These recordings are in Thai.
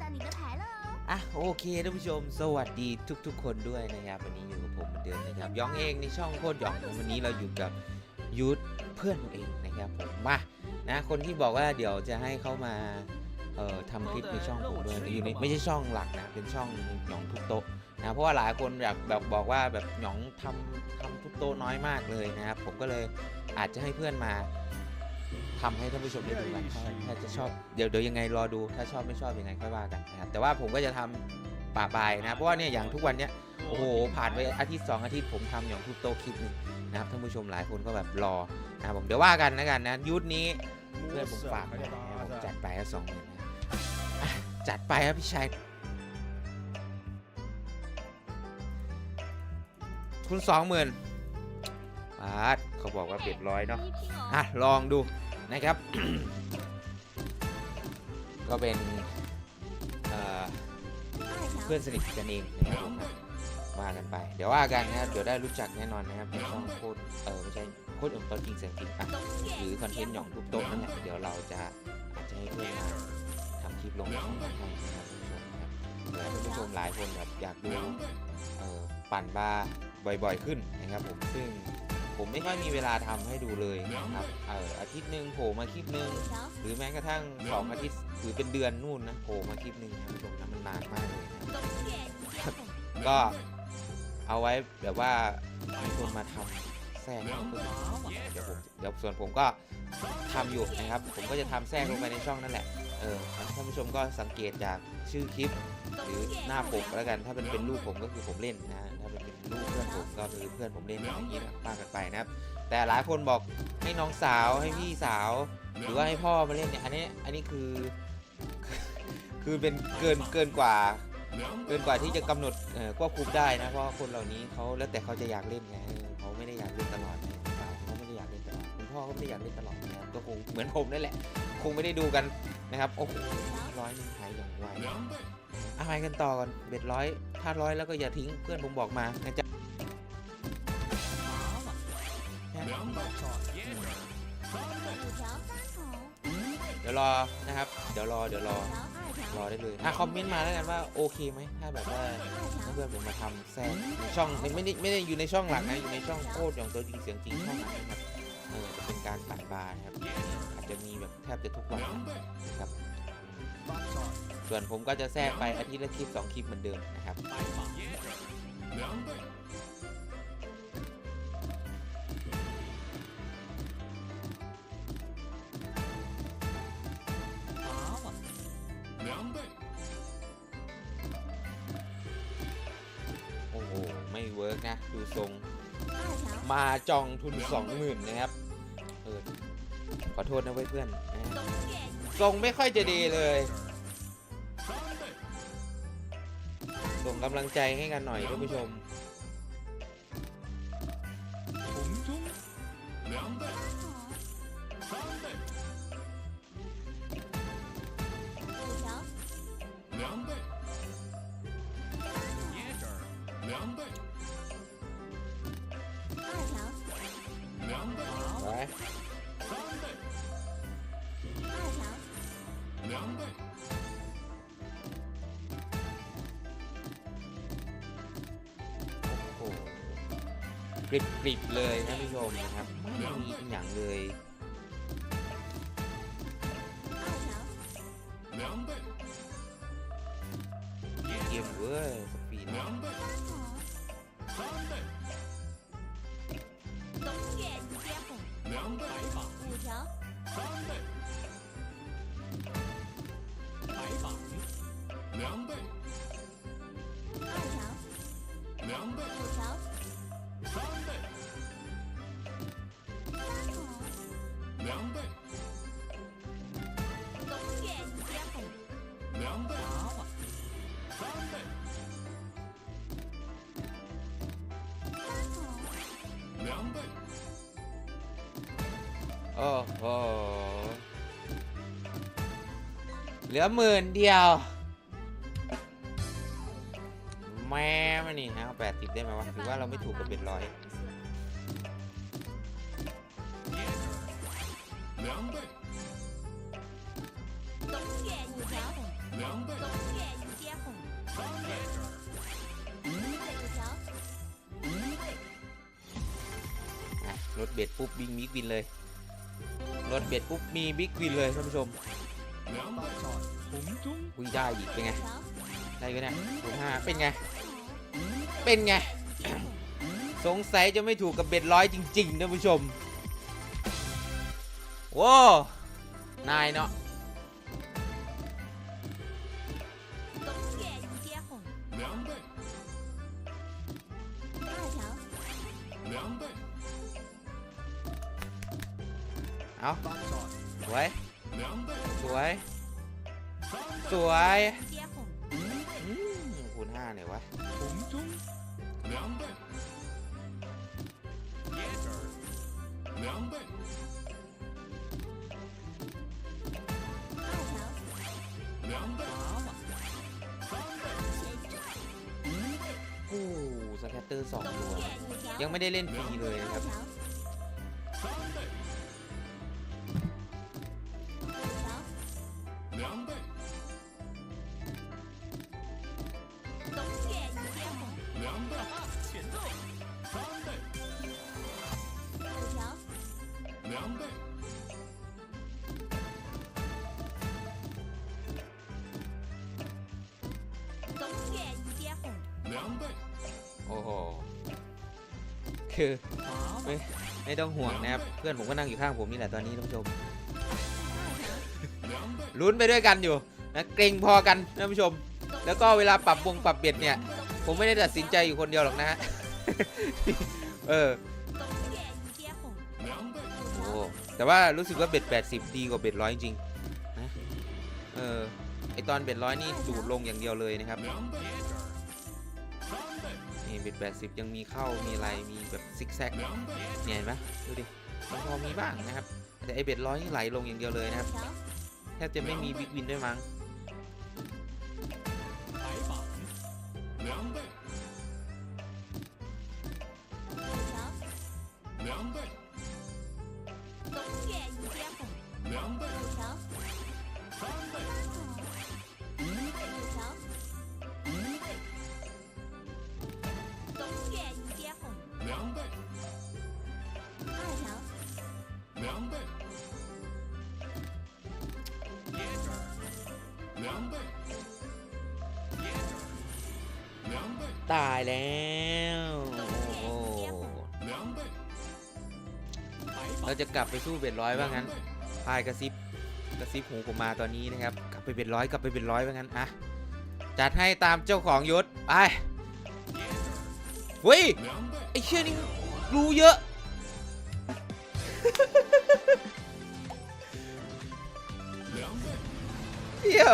到你的牌了哦。 อ่ะโอเคท่านผู้ชม สวัสดีทุก ๆ คนด้วยนะครับ วันนี้อยู่กับผมเหมือนเดิมนะครับยองเองในช่องโคตรยองวันนี้เราอยู่กับยูทเพื่อนผมเองนะครับผมมานะคนที่บอกว่าเดี๋ยวจะให้เขามาเอ่อทำคลิปในช่องผมด้วยอยู่ในไม่ใช่ช่องหลักนะเป็นช่องหยองทุกโต๊ะนะเพราะว่าหลายคนอยากแบบบอกว่าแบบหยองทำทำทุกโต๊ะน้อยมากเลยนะครับผมก็เลยอาจจะให้เพื่อนมา ทำให้ท่านผู้ชมได้ดูกันถ้าจะชอบเดี๋ยวเดี๋ยวยังไงรอดูถ้าชอบไม่ชอบยังไงค่อยว่ากันนะครับแต่ว่าผมก็จะทำป่าบายนะเพราะว่าเนี่ยอย่างทุกวันเนี้ยโอ้โหผ่านไปอาทิตย์2อาทิตย์ผมทำอย่างทุปโตคลิปนึงนะครับท่านผู้ชมหลายคนก็แบบรอนะผมเดี๋ยวว่ากันแล้วกันนะยุทธนี้เพื่อนผมฝากนะผมจัดไปแล้วสองหมื่นจัดไปครับพี่ชายคุณสองหมื่นบาทเขาบอกว่าเป็ดร้อยเนาะอะลองดู นะครับ ก็เป็นเอ่อ二条เพื่อนสนิทกันเองนะครับผมนะว่ากันไป เดี๋ยวว่ากันนะครับ เดี๋ยวได้รู้จักแน่นอนนะครับในช่องโคตรเออไม่ใช่โคตรอื่นตัวจริงเสียงจริงอะหรือคอนเทนต์หย่องทุบโต๊ะนั่นแหละเดี๋ยวเราจะอาจจะให้เพื่อนมาทำคลิปลงช่องนั้นให้นะครับท่านผู้ชมนะครับเผื่อท่านผู้ชมหลายคนแบบอยากดูเอ่อปั่นบาร์บ่อยๆขึ้นนะครับผมซึ่ง ผมไม่ค่อยมีเวลาทำให้ดูเลยนะครับเอออาทิตย์หนึ่งโผล่มาคลิปหนึ่งหรือแม้กระทั่งสองอาทิตย์หรือเป็นเดือนนู่นนะโผล่มาคลิปหนึ่งนะชมนะมันนานมากเลยนะก็เอาไว้แบบว่าให้คนมาทำแทรกเดี๋ยวผมเดี๋ยวส่วนผมก็ทำอยู่นะครับ ผมก็จะทำแทรกลงไปในช่องนั่นแหละเออท่านผู้ชมก็สังเกตจากชื่อคลิป หรือหน้าปกแล้วกัน ถ้าเป็นเป็นรูปผมก็คือผมเล่นนะ ถ้าเป็นเป็นรูปเพื่อนผมก็คือเพื่อนผมเล่นอย่างนี้นะว่ากันไปนะครับ แต่หลายคนบอกให้น้องสาวให้พี่สาว หรือว่าให้พ่อมาเล่นเนี่ย อันนี้อันนี้คือ คือเป็นเกินเกินกว่า เกินกว่าที่จะกำหนดควบคุมได้นะ เพราะคนเหล่านี้เขาแล้วแต่เขาจะอยากเล่นไงเขาไม่ได้อยากเล่นตลอด พ่อก็ไม่อยากเล่นตลอดนะครับก็คงเหมือนผมนั่นแหละ คงไม่ได้ดูกันนะครับโอ้โหร้อยหนึ่งหายอย่างไวอะไรกันต่อก่อนเบ็ดร้อยถ้าร้อยแล้วก็อย่าทิ้งเพื่อนผมบอกมานะจ๊ะเดี๋ยวรอนะครับ เดี๋ยวรอเดี๋ยวรอรอได้เลยถ้าคอมเมนต์มาแล้วกันว่าโอเคไหมถ้าแบบว่าเพื่อนผมมาทำแซ่ช่องไม่ได้ไม่ได้อยู่ในช่องหลักนะอยู่ในช่องโคตรอย่างตัวจริงเสียงจริงช่องไหนครับ เออจะเป็นการปั่นบาร์นะครับ อาจจะมีแบบแทบจะทุกวันนะครับ ส่วนผมก็จะแทรกไปอาทิตย์ละคลิปสองคลิปเหมือนเดิมนะครับโอ้โห ไม่เวิร์กนะ ดูทรง มาจองทุนสองหมื่นนะครับ ทษนะเว้ยเพื่อนนะ东野ทรงไม่ค่อยจะดีเลยส่งกำลังใจให้กันหน่อยท่านผู้ชม กริบกริบเลยท่านผู้ชมนะครับ ไม่มีอีกอย่างเลย 二条 เกมเว้ยสปีด 三筒，东野接缝五条 二条五条三筒，东野接缝。 โอ้โหเหลือหมื่นเดียว แม่ไม่นี่ฮะแปดสิบได้ไหมวะถือว่าเราไม่ถูกกับเป็นร้อยรถเบ็ดปุ๊บบิงมิกวินเลยรถเบ็ดปุ๊บมีบิ๊กวินเลยท่านผู้ชมอุ้ยได้อีกเป็นไง ได้ก็เนี่ยคูณห้าเป็นไง เป็นไง สงสัยจะไม่ถูกกับเบ็ดร้อยจริงๆนะผู้ชมว้านายเนาะเอาสวย สวย สวย คูณห้าหน่อยวะ 红中两倍两倍二条两倍三倍 โอ้สแคตเตอร์สอง 东 ตัว 岳五条， ยังไม่ได้เล่นฟรีเลยนะค 二 รับ 两倍。โอ้โห คือไม่ไม่ต้องห่วงนะครับ เพื่อนผมก็นั่งอยู่ข้างผมนี่แหละตอนนี้ท่านผู้ชม ลุ้นไปด้วยกันอยู่นะเกรงพอกันท่านผู้ชม แล้วก็เวลาปรับวงปรับเบ็ดเนี่ย ผมไม่ได้ตัดสินใจอยู่คนเดียวหรอกนะฮะ เออ โอ้ แต่ว่ารู้สึกว่าเบ็ด80 ดีกว่าเบ็ดร้อยจริงนะเออ ไอตอนเบ็ดร้อยนี่สูดลงอย่างเดียวเลยนะครับี่เบ็ดแปดสิบยังมีเข้ามีไหลมีแบบซิกแซกเนี่ยเห็นไหมดูดิมันพอมีบ้างนะครับ แต่ไอเบ็ดร้อยนี่ไหลลงอย่างเดียวเลยนะครับแทบจะไม่มีบิ๊กวินด้วยมั้ง ตายแล้วเราจะกลับไปสู้เบ็ดร้อยว่างั้นพายกระซิบกระซิบหูผมมาตอนนี้นะครับ กลับไปเบ็ดร้อยกลับไปเบ็ดร้อยว่างั้นอะจัดให้ตามเจ้าของยศไปเฮ้ยไอ้เชี่ยนี่รู้เยอะเฮีย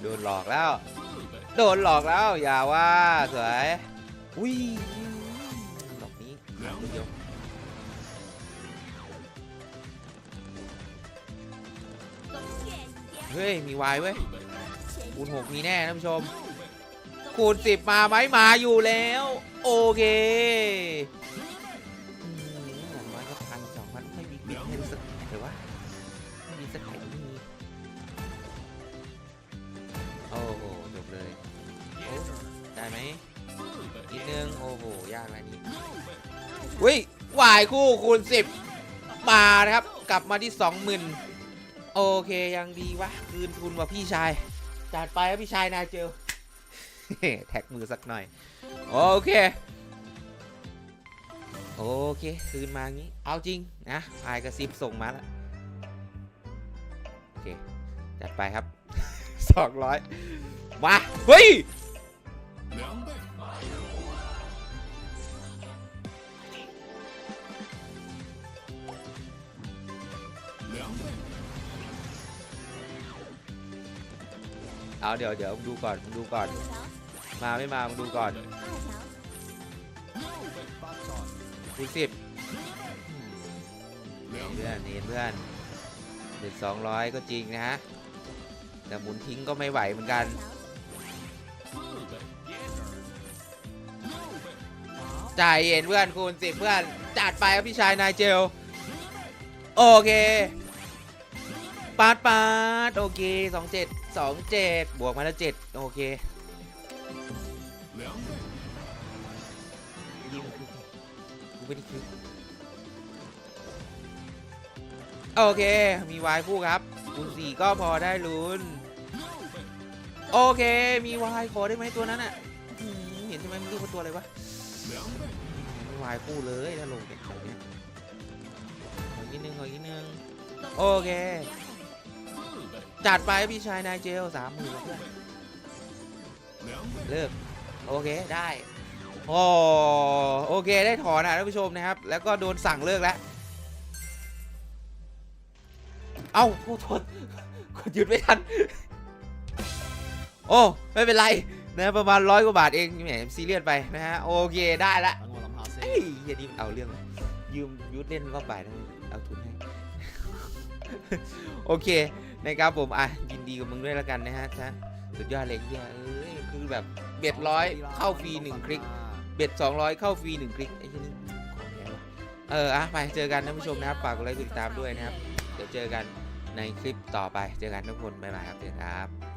โดนหลอกแล้ว โดนหลอกแล้ว อย่าว่าสวยอุ้ยหลอกนี้ลูกเดียวเฮ้ย มีวายเว้ยคูณหกมีแน่ท่านผู้ชม คูณ10 มาไหมมาอยู่แล้ว โอเคอย่งน้อยกพันสอพันไม่มีปิดให้รู้สึกหรือว่าไม่มีสักแผ่นไม่มีโอ้โหจบเลยโอ้ได้ไหมนิดนึงโอ้โหยากอะไรนี้วิ่งวายคู่คูณ10 มานะครับ กลับมาที่ 20,000 โอเคยังดีวะ คืนทุนว่ะพี่ชาย จัดไปครับพี่ชายนายเจอ แท็กมือสักหน่อย โอเค โอเค คืนมางี้ เอาจริงนะพายกระซิบส่งมาแล้ว โอเค จัดไปครับ สองร้อยมา เฮ้ยเอาเดี๋ยวเดี๋ยวดูก่อนดูก่อน มาไม่มามึงดูก่อนคูณสิบเพื่อนนี่เพื่อนเด็ดสองร้อยก็จริงนะฮะ แต่หมุนทิ้งก็ไม่ไหวเหมือนกันจ่ายเห็นเพื่อนคูณสิบเพื่อนจัดไปครับพี่ชายนายเจล โอเคปาดปาดโอเคสองเจ็ดสองเจ็ดบวกมาแล้วเจ็ดโอเค พื้นที่โอเค มีวายคู่ครับคูณสี่ก็พอได้ลุ้น โอเค มีวายขอได้ไหมตัวนั้นอะเห็นทำไมมันดูเยกว่ตัวอะไรวะมีวายคู่เลยถ้าลงเด็กแบเนี้ขออีกยนึงขออีกนึง โอเค จัดไปพี่ชายนายเจลสามหมื่นเลิก โอเค ได้ โอ้โอเคได้ถอนนะท่านผู้ชมนะครับ แล้วก็โดนสั่งเลิกแล้ว เอ้าโทษกดหยุดไม่ทัน โอ้ไม่เป็นไรนะประมาณร้อยกว่าบาทเองแหมซีเรียสไปนะฮะโอเคได้ละเฮ้ยเฮียนี่มเอาเรื่องยืมยุดเล่นรอบบ่ายนะเอาทุนให้โอเคนะครับผมอะยินดีกับมึงด้วยแล้วกันนะฮะสุดยอดเลยเฮียเอ้ยคือแบบเบ็ดร้อยเข้าฟรีหนึ่งคลิก เบ็ด200 เข้าฟรีหนึ่งคลิกไอ้ที่นี่ของแท้ว่ะเอออะไปเจอกันท่านผู้ชมนะครับฝากกดไลค์กดติดตามด้วยนะครับ เดี๋ยวเจอกันในคลิปต่อไปเจอกันทุกคนบ๊ายบายครับเจอกันครับ